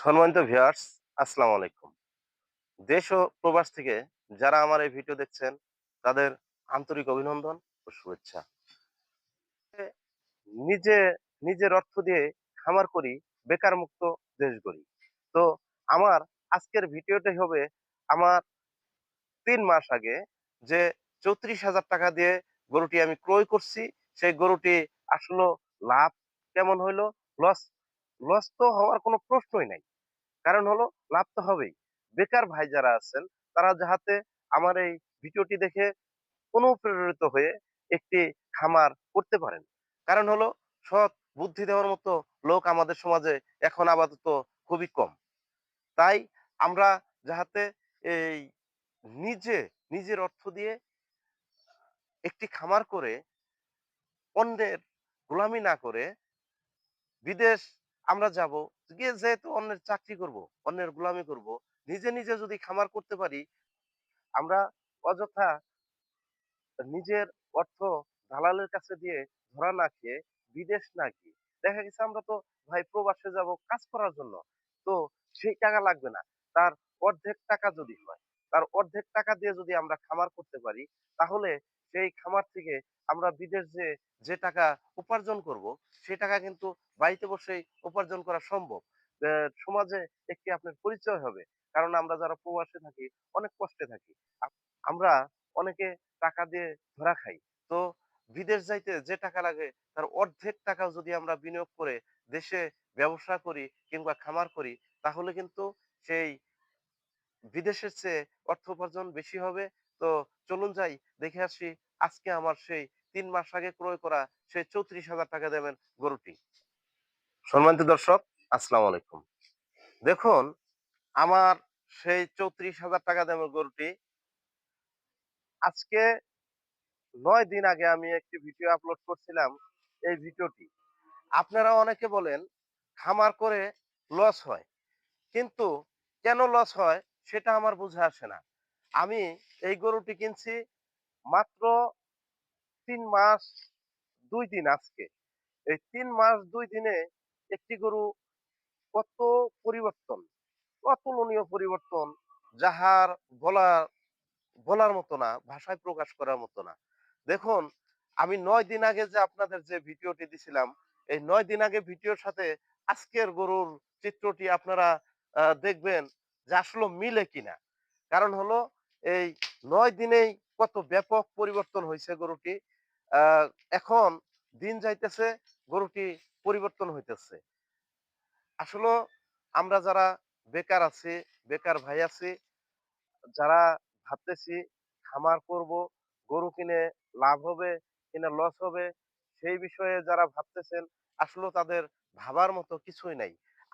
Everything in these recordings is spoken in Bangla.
সম্মানিত ভিউয়ার্স, আসসালামু আলাইকুম। দেশ ও প্রবাস থেকে যারা আমার এই ভিডিও দেখছেন, তাদের আন্তরিক অভিনন্দন ও শুভেচ্ছা। নিজে, নিজের অর্থ দিয়ে খামার করি, বেকার মুক্ত দেশ গড়ি। তো আমার আজকের ভিডিওটাই হবে আমার তিন মাস আগে যে চৌত্রিশ হাজার টাকা দিয়ে গরুটি আমি ক্রয় করছি, সেই গরুটি আসলে লাভ কেমন হইল? লস লস তো হওয়ার কোনো প্রশ্নই নাই। কারণ হলো, লাভ তো হবেই। বেকার ভাই যারা আছেন, তারা যাহাতে আমার এই ভিডিওটি দেখে অনুপ্রেরিত হয়ে একটি খামার করতে পারেন। কারণ হলো, সৎ বুদ্ধি দেওয়ার মতো লোক আমাদের সমাজে এখন আপাতত খুবই কম। তাই আমরা যাহাতে এই নিজে, নিজের অর্থ দিয়ে একটি খামার করে অন্যের গোলামি না করে বিদেশ আমরা যাব, গিয়ে যেহেতু অন্যের চাকরি করব, অন্যের গোলামি করব, নিজে নিজে যদি খামার করতে পারি, আমরা অযথা নিজের অর্থ দালালের কাছে দিয়ে ধরা না খেয়ে বিদেশ না গিয়ে, দেখা গেছে আমরা তো ভাই প্রবাসে যাব কাজ করার জন্য, তো সেই টাকা লাগবে না। তার অর্ধেক টাকা যদি হয়, তার অর্ধেক টাকা দিয়ে যদি আমরা খামার করতে পারি, তাহলে সেই খামার থেকে আমরা বিদেশ যে যে টাকা উপার্জন করব সেই টাকা কিন্তু বাড়িতে বসেই উপার্জন করা সম্ভব। সমাজে একটি আপনার পরিচয় হবে। কারণ আমরা যারা প্রবাসে থাকি, অনেক কষ্টে থাকি। আমরা অনেকে টাকা দিয়ে ধরা খাই। তো বিদেশ যাইতে যে টাকা লাগে, তার অর্ধেক টাকা যদি আমরা বিনিয়োগ করে দেশে ব্যবসা করি কিংবা খামার করি, তাহলে কিন্তু সেই বিদেশের চেয়ে অর্থ উপার্জন বেশি হবে। তো চলুন যাই, দেখে আসি আজকে আমার সেই তিন মাস আগে ক্রয় করা সেই চৌত্রিশ হাজার টাকা দেবেন গরুটি। সম্মানিত দর্শক, আসসালামু আলাইকুম। দেখুন, আমার সেই চৌত্রিশ হাজার টাকা দামের গরুটি। আজকে নয় দিন আগে আমি একটি ভিডিও আপলোড করছিলাম এই ভিডিওটি। আপনারা অনেকে বলেন, খামার করে লস হয়। কিন্তু কেন লস হয় সেটা আমার বুঝে আসে না। আমি এই গরুটি কিনছি মাত্র তিন মাস, দুই দিন আজকে। এই তিন মাস, দুই দিনে একটি গরু কত পরিবর্তন, অতুলনীয় পরিবর্তন, যাহার বলা বলার মতো না, ভাষায় প্রকাশ করার মতো না। দেখুন, আমি নয় দিন আগে যে আপনাদের যে ভিডিওটি দিছিলাম, এই নয় দিন আগে ভিডিওর সাথে আজকের গরুর চিত্রটি আপনারা দেখবেন যে আসলে মিলে কিনা। কারণ হলো এই নয় দিনেই কত ব্যাপক পরিবর্তন হয়েছে গরুটি। এখন দিন যাইতেছে, গরুটি পরিবর্তন হইতেছে। আসলে আমরা যারা বেকার আছি, বেকার ভাই আছি, যারা ভাবতেছি খামার করব, গরু কিনে লাভ হবে, কিনা লস হবে, সেই বিষয়ে যারা ভাবতেছেন, আসলে তাদের ভাবার মতো কিছুই নাই।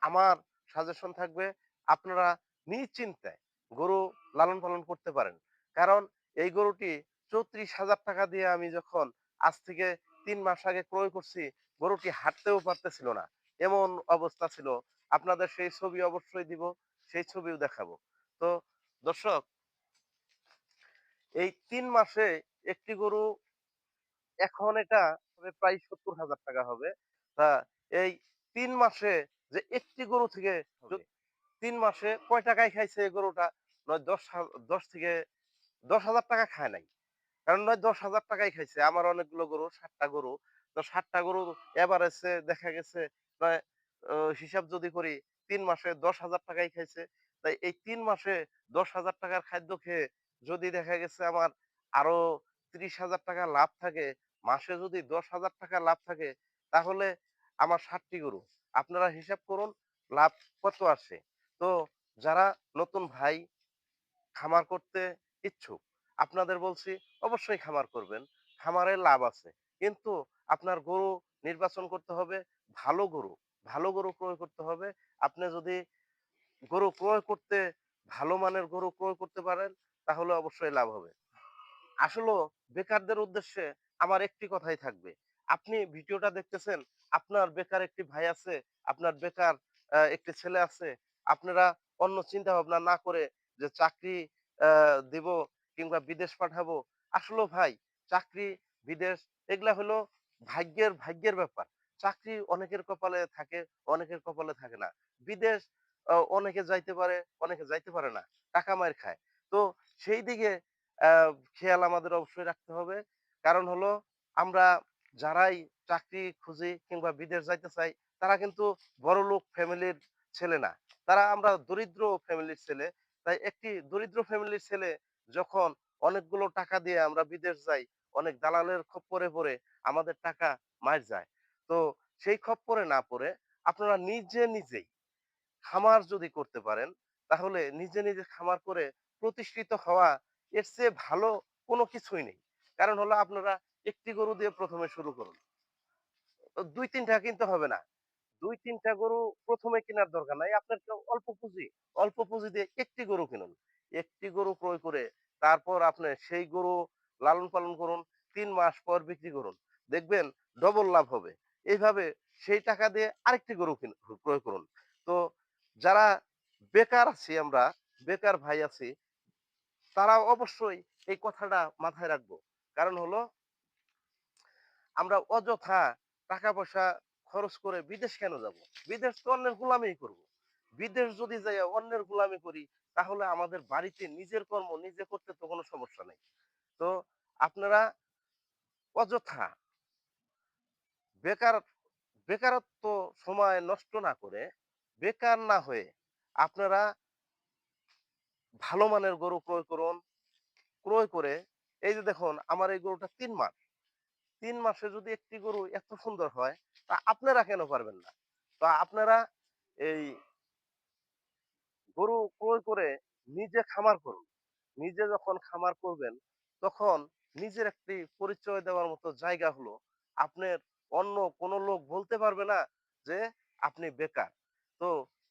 আমার সাজেশন থাকবে, আপনারা নিশ্চিন্তায় গরু লালন পালন করতে পারেন। কারণ এই গরুটি চৌত্রিশ হাজার টাকা দিয়ে আমি যখন আজ থেকে তিন মাস আগে ক্রয় করছি, গরুটি হাঁটতেও পারতেছিল না। এমন অবস্থা ছিল। আপনাদের সেই ছবি অবশ্যই দিব, সেই ছবিও দেখাবো। তো দর্শক, এই তিন মাসে একটি গরু এখন এটা প্রায় সত্তর হাজার টাকা হবে। তা এই তিন মাসে যে একটি গরু থেকে তিন মাসে কয় টাকায় খাইছে গরুটা? নয় দশ দশ থেকে দশ হাজার টাকা খায় নাই। কারণ নয় দশ হাজার টাকাই খাইছে। আমার অনেকগুলো গরু ষাটটা গরু। তো ষাটটা গরু এভারেজে দেখা গেছে আহ, হিসাব যদি করি তিন মাসে দশ হাজার টাকাই খাইছে। তাই এই তিন মাসে দশ হাজার টাকার খাদ্য খেয়ে যদি দেখা গেছে আমার আরও ত্রিশ হাজার টাকা লাভ থাকে মাসে যদি দশ হাজার টাকা লাভ থাকে তাহলে আমার ষাটটি গরু। আপনারা হিসাব করুন লাভ কত আসে? তো যারা নতুন ভাই খামার করতে ইচ্ছুক, আপনাদের বলছি অবশ্যই খামার করবেন, খামারে লাভ আছে। কিন্তু আপনার গরু নির্বাচন করতে হবে ভালো গরু ভালো গরু ক্রয় করতে হবে। আপনি যদি গরু ক্রয় করতে, ভালো মানের গরু ক্রয় করতে পারেন, তাহলে অবশ্যই লাভ হবে। আসলে বেকারদের উদ্দেশ্যে আমার একটি কথাই থাকবে। আপনি ভিডিওটা দেখতেছেন, আপনার বেকার একটি ভাই আছে, আপনার বেকার একটি ছেলে আছে আপনারা অন্য চিন্তা ভাবনা না করে যে চাকরি দিব কিংবা বিদেশ পাঠাবো আসলে ভাই চাকরি বিদেশ এগুলা হলো ভাগ্যের ভাগ্যের ব্যাপার চাকরি অনেকের কপালে থাকে অনেকের কপালে থাকে না বিদেশ অনেকে যাইতে পারে, অনেকে যাইতে পারে না। টাকা মায়ের খায়। তো সেই দিকে খেয়াল আমাদের অবশ্যই রাখতে হবে। কারণ হলো আমরা যারাই চাকরি খুঁজি কিংবা বিদেশ যাইতে চাই, তারা কিন্তু বড়লোক ফ্যামিলির ছেলে না। তারা আমরা দরিদ্র ফ্যামিলির ছেলে। তাই একটি দরিদ্র ফ্যামিলির ছেলে যখন অনেকগুলো টাকা দিয়ে আমরা বিদেশ যাই, অনেক দালালের খপ্পরে পড়ে আমাদের টাকা মাইর যায়। তো সেই খপ্পরে না পড়ে আপনারা নিজে নিজেই খামার যদি করতে পারেন, তাহলে নিজে, নিজে খামার করে প্রতিষ্ঠিত হওয়া এর চেয়ে ভালো কোনো কিছুই নেই। কারণ হলো আপনারা একটি গরু দিয়ে প্রথমে শুরু করুন। ও ২-৩ টা কিনতে হবে না। ২-৩ টা গরু প্রথমে কেনার দরকার নাই। আপনার অল্প পুঁজি, অল্প পুঁজি দিয়ে একটি গরু কিনুন। একটি গরু ক্রয় করে তারপর আপনি সেই গরু লালন-পালন করুন। তিন মাস পর বিক্রি করুন। দেখবেন ডবল লাভ হবে। এইভাবে সেই টাকা দিয়ে আরেকটি গরু ক্রয় করুন। তো যারা বেকার আছি আমরা, বেকার ভাই আছি, তারা অবশ্যই এই কথাটা মাথায় রাখব। কারণ হলো আমরা অযথা টাকা-পয়সা খরচ করে বিদেশ কেন যাব? বিদেশ তো অন্যের গোলামিই করব। বিদেশ যদি যাইয়া অন্যের গোলামি করি, তাহলে আমাদের বাড়িতে নিজের কর্ম নিজে করতে তো কোনো সমস্যা নাই। তো আপনারা অযথা বেকার বেকারত্ব সময় নষ্ট না করে, বেকার না হয়ে আপনারা ভালো মানের গরু ক্রয় করুন। ক্রয় করে এই যে দেখুন আমার এই গরুটা তিন মাস। ৩ মাসে যদি একটি গরু এত সুন্দর হয়, তা আপনারা কেন পারবেন না? তো আপনারা এই গরু ক্রয় করে নিজে খামার করুন। নিজে যখন খামার করবেন, তখন নিজের একটি পরিচয় দেওয়ার মতো জায়গা হলো, আপনার অন্য কোনো লোক বলতে পারবে না যে আপনি বেকার। তো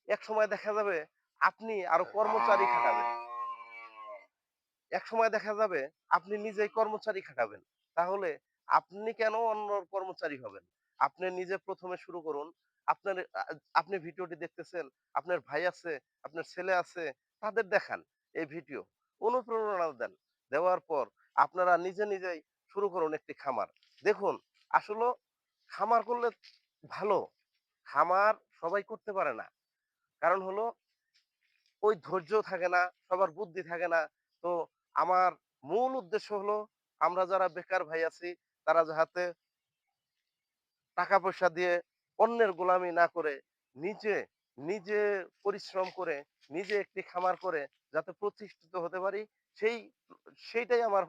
একসময় দেখা যাবে আপনি আরও কর্মচারী খাটাবেন। এক সময় দেখা যাবে আপনি নিজেই কর্মচারী খাটাবেন। তাহলে আপনি কেন অন্যর কর্মচারী হবেন? আপনি নিজে ১ম এ শুরু করুন। আপনার আপনি ভিডিওটি দেখতেছেন, আপনার ভাই আছে, আপনার ছেলে আছে, তাদের দেখান এই ভিডিও। অনুপ্রেরণা দেন। দেওয়ার পর আপনারা নিজে নিজেই শুরু করুন একটি খামার। দেখুন আসলেও খামার করলে ভালো। খামার সবাই করতে পারে না। কারণ হলো ওই ধৈর্য থাকে না, সবার বুদ্ধি থাকে না। তো আমার মূল উদ্দেশ্য হলো আমরা যারা বেকার ভাই আছি, তারা যাহাতে টাকা-পয়সা দিয়ে অন্যের গোলামি না করে নিজে, নিজে পরিশ্রম করে, নিজে একটি খামার করে যাতে প্রতিষ্ঠিত হতে পারি, সেই সেইটাই আমার